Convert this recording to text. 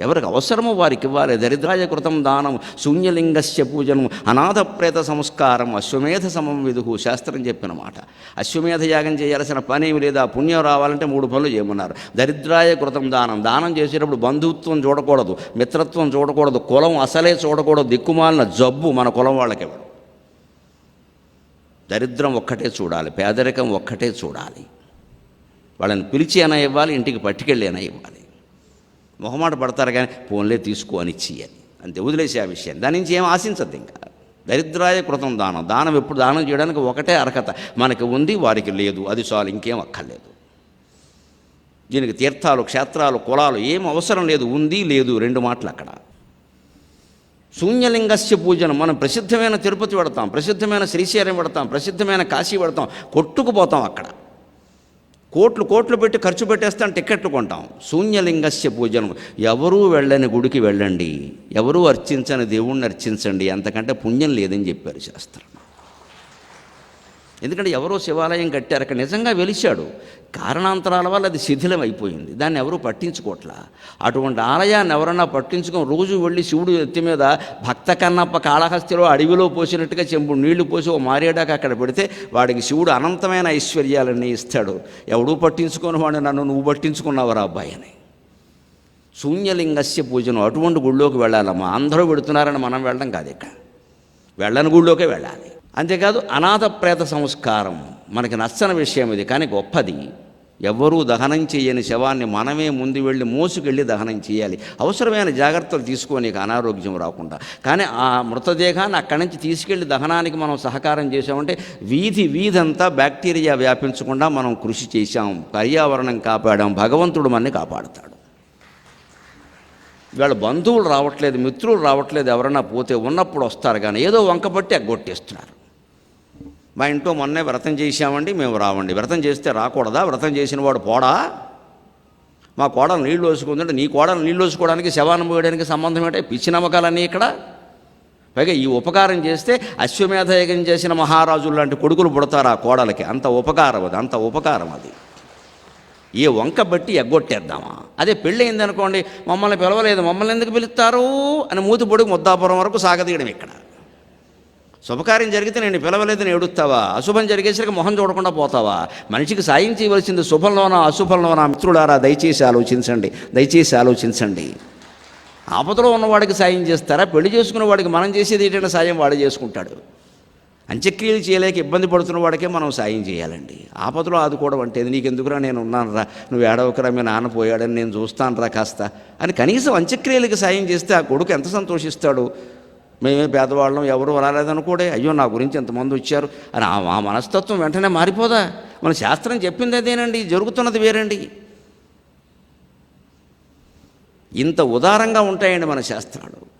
ఎవరికి అవసరమో వారికి ఇవ్వాలి దరిద్రాయ కృతం దానం శూన్యలింగస్య పూజనం అనాథ ప్రేత సంస్కారం అశ్వమేధ సమం విదుహు శాస్త్రం చెప్పిన మాట. అశ్వమేధ యాగం చేయాల్సిన పనేమి లేదా? పుణ్యం రావాలంటే మూడు పనులు చేయమన్నారు. దరిద్రాయ కృతం దానం దానం చేసేటప్పుడు బంధుత్వం చూడకూడదు మిత్రత్వం చూడకూడదు కులం అసలే చూడకూడదు దిక్కుమాలిన జబ్బు మన కులం వాళ్ళకి ఇవ్వడం దరిద్రం ఒక్కటే చూడాలి పేదరికం ఒక్కటే చూడాలి. వాళ్ళని పిలిచి అయినా ఇవ్వాలి ఇంటికి పట్టుకెళ్ళి అయినా ఇవ్వాలి. మొహమాట పడతారు కానీ ఫోన్లే తీసుకో అని ఇచ్చేయాలి అంతే వదిలేసే ఆ విషయాన్ని దాని నుంచి ఏం ఆశించద్దు ఇంకా. దరిద్రాయ కృతం దానం. దానం ఎప్పుడు దానం చేయడానికి ఒకటే అర్హత మనకి ఉంది వారికి లేదు. అది చాలు ఇంకేం అక్కర్లేదు. దీనికి తీర్థాలు క్షేత్రాలు కులాలు ఏం అవసరం లేదు. ఉంది లేదు. రెండు మాటలు అక్కడ. శూన్యలింగస్య పూజను మనం ప్రసిద్ధమైన తిరుపతి పెడతాం ప్రసిద్ధమైన శ్రీశైలం పెడతాం ప్రసిద్ధమైన కాశీ పెడతాం కొట్టుకుపోతాం అక్కడ. కోట్లు కోట్లు పెట్టి ఖర్చు పెట్టేస్తాం టికెట్లు కొంటాం. శూన్యలింగస్య పూజనం ఎవరూ వెళ్ళని గుడికి వెళ్ళండి. ఎవరూ అర్చించని దేవుణ్ణి అర్చించండి. అంతకంటే పుణ్యం లేదని చెప్పారు శాస్త్రం. ఎందుకంటే ఎవరో శివాలయం కట్టారు అక్కడ నిజంగా వెలిశాడు. కారణాంతరాల వల్ల అది శిథిలం అయిపోయింది దాన్ని ఎవరూ పట్టించుకోవట్లా అటువంటి ఆలయాన్ని ఎవరన్నా పట్టించుకొని రోజు వెళ్ళి శివుడు ఎత్తి మీద భక్త కన్నప్ప కాళహస్తిలో అడవిలో పోసినట్టుగా చెంబు నీళ్ళు పోసి ఓ మారేడాక అక్కడ పెడితే వాడికి శివుడు అనంతమైన ఐశ్వర్యాలన్నీ ఇస్తాడు. ఎవడూ పట్టించుకొని వాడు నన్ను నువ్వు పట్టించుకున్నావరా అబ్బాయి అని. శూన్యలింగస్య పూజను అటువంటి గుళ్ళోకి వెళ్ళాలమ్మా. అందరూ పెడుతున్నారని మనం వెళ్ళడం కాదు ఇక్కడ. వెళ్ళని గుళ్ళోకే వెళ్ళాలి. అంతేకాదు అనాథ ప్రేత సంస్కారం మనకి నచ్చని విషయం ఇది కానీ గొప్పది. ఎవ్వరూ దహనం చేయని శవాన్ని మనమే ముందు వెళ్ళి మోసుకెళ్ళి దహనం చేయాలి. అవసరమైన జాగ్రత్తలు తీసుకొని అనారోగ్యం రాకుండా. కానీ ఆ మృతదేహాన్ని అక్కడి నుంచి తీసుకెళ్ళి దహనానికి మనం సహకారం చేసామంటే వీధి వీధంతా బ్యాక్టీరియా వ్యాపించకుండా మనం కృషి చేశాం పర్యావరణం కాపాడాం భగవంతుడు మనని కాపాడుతాడు. వీళ్ళ బంధువులు రావట్లేదు మిత్రులు రావట్లేదు ఎవరైనా పోతే ఉన్నప్పుడు వస్తారు కానీ ఏదో వంకపట్టి ఎగ్గొట్టేస్తున్నారు. మా ఇంట్లో మొన్నే వ్రతం చేశామండి మేము రావండి. వ్రతం చేస్తే రాకూడదా? వ్రతం చేసిన వాడు పోడా? మా కోడలు నీళ్ళు వేసుకుందంటే నీ కోడలు నీళ్ళు వేసుకోవడానికి శవాన్ని పోయడానికి సంబంధం ఏంటంటే పిచ్చి నమ్మకాలన్నీ ఇక్కడ. పైగా ఈ ఉపకారం చేస్తే అశ్వమేధయజ్ఞం చేసిన మహారాజులు లాంటి కొడుకులు పుడతారు ఆ కోడలకి. అంత ఉపకారం అది అంత ఉపకారం అది. ఏ వంక బట్టి ఎగ్గొట్టేద్దామా? అదే పెళ్ళయింది అనుకోండి మమ్మల్ని పిలవలేదు. మమ్మల్ని ఎందుకు పిలుస్తారు? అని మూతిపొడి ముద్దాపురం వరకు సాగదీయడం ఇక్కడ. శుభకార్యం జరిగితే నేను పిలవలేదని ఏడుస్తావా? అశుభం జరిగేసరికి మొహం చూడకుండా పోతావా? మనిషికి సాయం చేయవలసింది శుభంలోనా అశుభంలోనా? మిత్రులారా దయచేసి ఆలోచించండి. దయచేసి ఆలోచించండి. ఆపదలో ఉన్నవాడికి సాయం చేస్తారా? పెళ్ళి చేసుకున్న వాడికి మనం చేసేది ఏంటంటే సాయం వాడు చేసుకుంటాడు. అంత్యక్రియలు చేయలేక ఇబ్బంది పడుతున్న వాడికే మనం సాయం చేయాలండి. ఆపదలో ఆదుకోవడం అంటే నీకు ఎందుకురా నేను ఉన్నాను రా నువ్వు ఏడవకరా మీ నాన్న పోయాడని నేను చూస్తాను రా కాస్త అని కనీసం అంత్యక్రియలకు సాయం చేస్తే ఆ కొడుకు ఎంత సంతోషిస్తాడు? మేమే పేదవాళ్ళం ఎవరు రాలేదనుకోడే అయ్యో నా గురించి ఎంతమంది వచ్చారు అని ఆ మనస్తత్వం వెంటనే మారిపోదా? మన శాస్త్రం చెప్పింది అదేనండి జరుగుతున్నది వేరండి. ఇంత ఉదారంగా ఉంటాయండి మన శాస్త్రాలు.